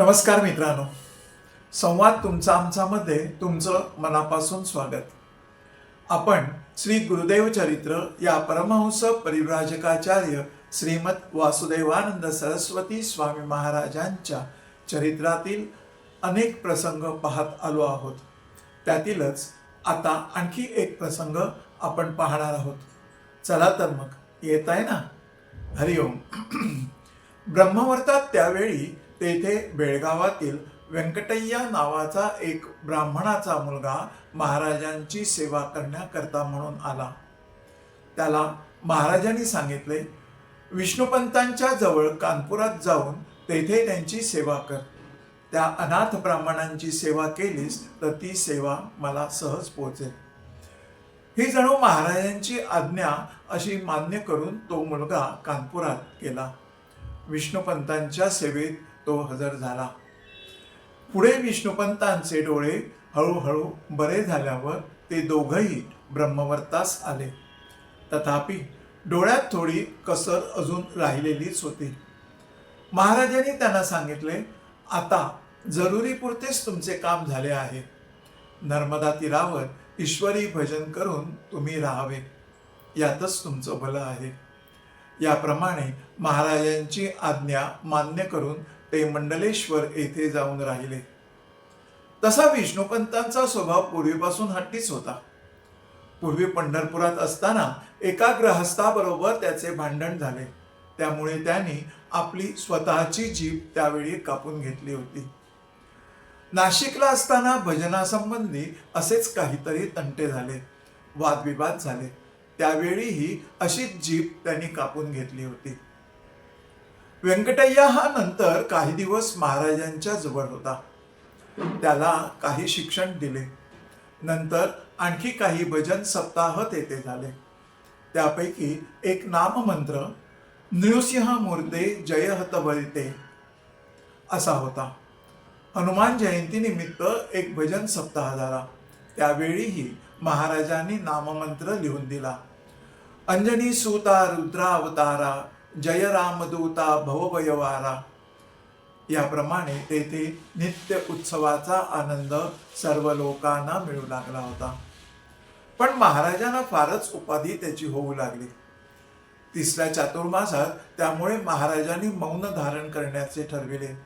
नमस्कार मित्रांनो. संवाद तुमचा आमचामध्ये तुमचं मनापासून स्वागत. आपण श्री गुरुदेव चरित्र या परमहंस परिव्राजकाचार्य श्रीमद वासुदेवानंद सरस्वती स्वामी महाराजांच्या चरित्रातील अनेक प्रसंग पाहत आलो आहोत. त्यातीलच आता आणखी एक प्रसंग आपण पाहणार आहोत. चला तर मग येत आहे ना? हरिओम. ब्रह्मवर्तात त्यावेळी तेथे बेळगावातील व्यंकटय्या नावाचा एक ब्राह्मणाचा मुलगा महाराजांची सेवा करण्याकरता म्हणून आला. त्याला महाराजांनी सांगितले विष्णुपंतांच्या जवळ कानपुरात जाऊन तेथे त्यांची सेवा कर. त्या अनाथ ब्राह्मणांची सेवा केलीस तर ती सेवा मला सहज पोहोचेल ही जणू महाराजांची आज्ञा अशी मान्य करून तो मुलगा कानपुरात गेला. विष्णुपंतांच्या सेवेत तो हजर झाला. पुढे विष्णुपंतांचे डोळे हळूहळू बरे झाल्यावर ते दोघंही ब्रह्मवर्तास आले. तथापि डोळ्यात थोडी कसर अजून राहिलेलीच होती. महाराजांनी त्यांना सांगितले आता जरुरीपुरतेच तुमचे काम झाले आहे. नर्मदा तीरावर ईश्वरी भजन करून तुम्ही राहावे. यातच तुमचं भलं आहे. याप्रमाणे महाराजांची आज्ञा मान्य करून ते मंडलेश्वर येथे जाऊन राहिले. तसा विष्णुपंतांचा स्वभाव पूर्वीपासून हट्टीच होता. पूर्वी पंढरपुरात असताना एका ग्रहस्थाबरोबर त्याचे भांडण झाले. त्यामुळे त्यांनी आपली स्वतःची जीभ त्यावेळी कापून घेतली होती. नाशिकला असताना भजनासंबंधी असेच काहीतरी तंटे झाले. वादविवाद झाले. त्यावेळीही अशीच जीभ त्यांनी कापून घेतली होती. व्यंकटय्या हा नंतर काही दिवस महाराजांच्या जवळ होता. त्याला काही शिक्षण दिले. नंतर आणखी काही भजन सप्ताह तेथे झाले. त्यापैकी एक नाममंत्र नृसिंह मूर्ते जय हत असा होता. हनुमान जयंतीनिमित्त एक भजन सप्ताह झाला. त्यावेळीही महाराजांनी नाममंत्र लिहून दिला. अंजनी सुता रुद्रावतारा जय रामदूता भवभयवारा. याप्रमाणे तेथे नित्य उत्सवाचा आनंद सर्व लोकांना मिळू लागला होता. पण महाराजांना फारच उपाधी त्याची होऊ लागली. तिसऱ्या चातुर्मासात त्यामुळे महाराजांनी मौन धारण करण्याचे ठरविले.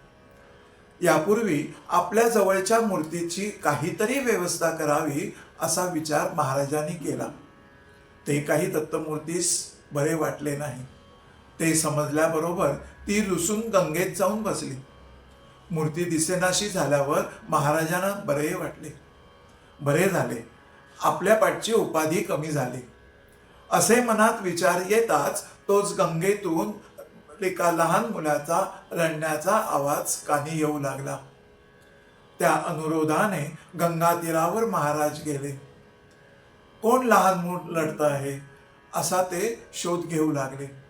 यापूर्वी आपल्या जवळच्या मूर्तीची काहीतरी व्यवस्था करावी असा विचार महाराजांनी केला. ते काही दत्तमूर्तीस बरे वाटले नाही. ते समजल्याबरोबर ती रुसून गंगेत जाऊन बसली. मूर्ती दिसेनाशी झाल्यावर महाराजांना बरे वाटले. बरे झाले. आपल्या पाठची उपाधी कमी झाली. असे मनात विचार येताच तोच गंगेतून एका लहान मुलाचा रडण्याचा आवाज कानी येऊ लागला. त्या अनुरोधाने गंगा तीरावर महाराज गेले. कोण लहान मूल लढत आहे? असा ते शोध घेऊ लागले.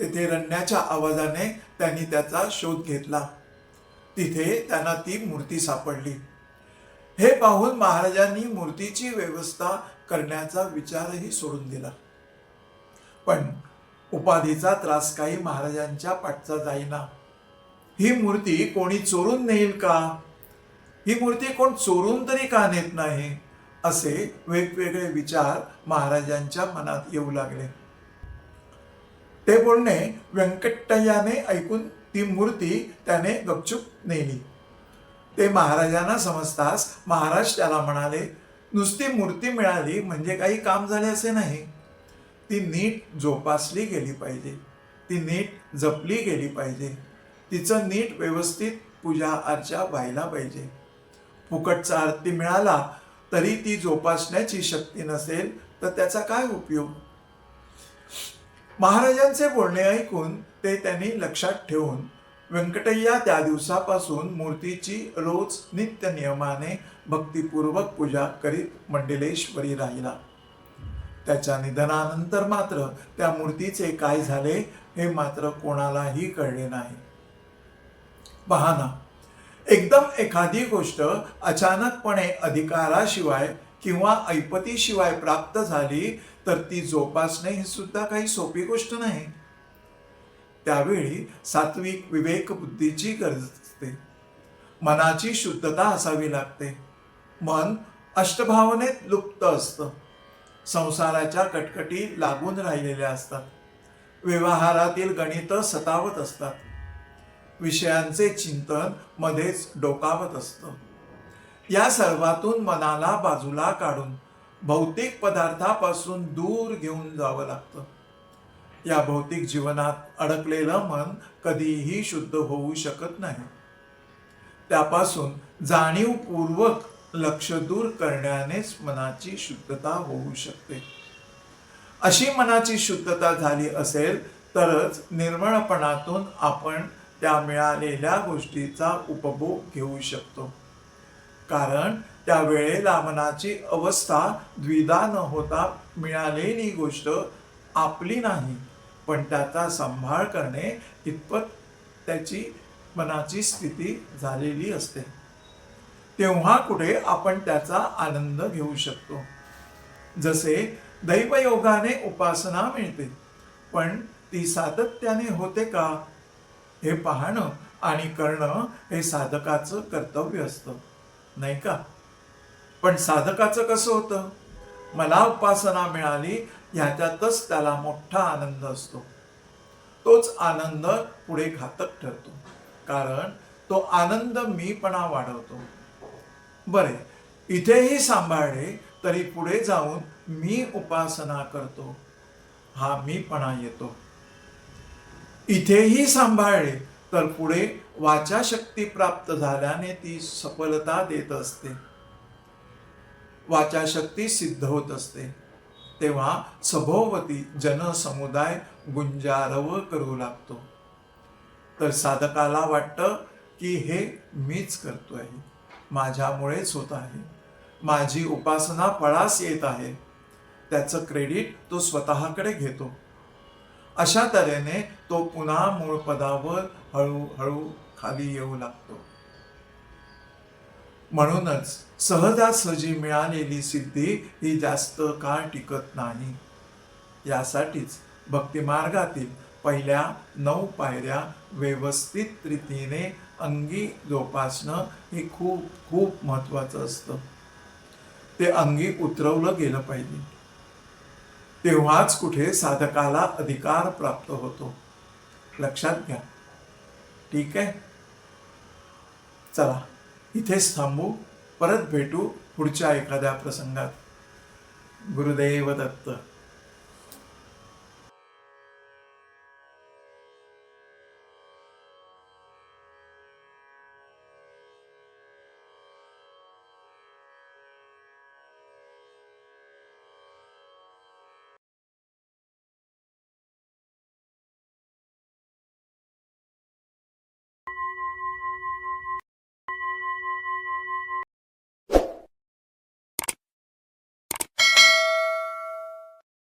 तेथे रडण्याच्या आवाजाने त्यांनी त्याचा शोध घेतला. तिथे त्यांना ती मूर्ती सापडली. हे पाहून महाराजांनी मूर्तीची व्यवस्था करण्याचा विचारही सोडून दिला. पण उपाधीचा त्रास काही महाराजांच्या पाठचा जाईना. ही मूर्ती कोणी चोरून नेईल का? ही मूर्ती कोण चोरून तरी का नेत नाही? असे वेगवेगळे विचार महाराजांच्या मनात येऊ लागले. ते बोलणे व्यंकटय्याने ऐकून ती मूर्ती त्याने गपचूप नेली. ते महाराजांना समजताच महाराज त्याला म्हणाले नुसती मूर्ती मिळाली म्हणजे काही काम झाले असे नाही ती नीट जोपासली गेली पाहिजे. ती नीट जपली गेली पाहिजे. तिचं नीट व्यवस्थित पूजा अर्चा व्हायला पाहिजे. फुकटचा आरती मिळाला तरी ती जोपासण्याची शक्ती नसेल तर त्याचा काय उपयोग? महाराजांचे बोलणे ऐकून ते त्यांनी लक्षात ठेवून व्यंकटय्या त्या दिवसापासून मूर्तीची रोज नित्य नियमाने भक्तिपूर्वक पूजा करीत मंडलेश्वरी राहिला. त्याच्या निधनानंतर मात्र त्या मूर्तीचे काय झाले हे मात्र कोणालाही कळले नाही. पहा एकदम एखादी गोष्ट अचानकपणे अधिकाराशिवाय किंवा ऐपतीशिवाय प्राप्त झाली तर ती जोपासणे ही सुद्धा काही सोपी गोष्ट नाही. त्यावेळी सात्विक विवेक बुद्धीची गरज असते. मनाची शुद्धता असावी लागते. मन अष्टभावनेत लुप्त असतं. संसाराच्या कटकटी लागून राहिलेल्या असतात. व्यवहारातील गणित सतावत असतात. विषयांचे चिंतन मध्येच डोकावत असतं. या सर्वातून मनाला बाजूला काढून भौतिक पदार्थापासून दूर घेऊन जावं लागतं. या भौतिक जीवनात अडकलेलं मन कधीही शुद्ध होऊ शकत नाही. त्यापासून जाणीवपूर्वक लक्ष दूर करण्यानेच मनाची शुद्धता होऊ शकते. अशी मनाची शुद्धता झाली असेल तरच निर्मळपणातून आपण त्या मिळालेल्या गोष्टीचा उपभोग घेऊ शकतो. कारण त्यावेळेला मनाची अवस्था द्विधा न होता मिळालेली गोष्ट आपली नाही पण त्याचा सांभाळ करणे इतपत त्याची मनाची स्थिती झालेली असते. तेव्हा कुठे आपण त्याचा आनंद घेऊ शकतो. जसे दैवयोगाने उपासना मिळते पण ती सातत्याने होते का? हे पाहणं आणि करणं हे साधकाचं कर्तव्य असतं नाही का? पण साधकाचं कसं होतं? मला उपासना मिळाली ह्याच्यातच त्याला मोठा आनंद असतो. तोच आनंद पुढे घातक ठरतो. कारण तो आनंद मीपणा वाढवतो. बरे इथेही सांभाळले तरी पुढे जाऊन मी उपासना करतो. हा मीपणा येतो. इथेही सांभाळले तर पुढे वाचाशक्ती प्राप्त झाल्याने ती सफलता देत असते. वाचाशक्ती सिद्ध होत असते. तेव्हा सभोवती जनसमुदाय गुंजारव करू लागतो. तर साधकाला वाटतं की हे मीच करतो आहे माझ्यामुळेच होत आहे. माझी उपासना फळास येत आहे. त्याचं क्रेडिट तो स्वतःकडे घेतो. अशा तऱ्हेने तो पुन्हा मूळ पदावर हळूहळू खाली येऊ लागतो. म्हणूनच सहजासहजी मिळालेली सिद्धी ही जास्त काळ टिकत नाही. यासाठीच भक्तिमार्गातील पहिल्या नऊ पायऱ्या व्यवस्थित रीतीने अंगी जोपासणं हे खूप खूप महत्वाचं असतं. ते अंगी उतरवलं गेलं पाहिजे. तेव्हाच कुठे साधकाला अधिकार प्राप्त होतो. लक्षात घ्या. ठीक आहे? चला. इथेच थांबू परत भेटू पुढच्या एखाद्या प्रसंगात. गुरुदेव दत्त.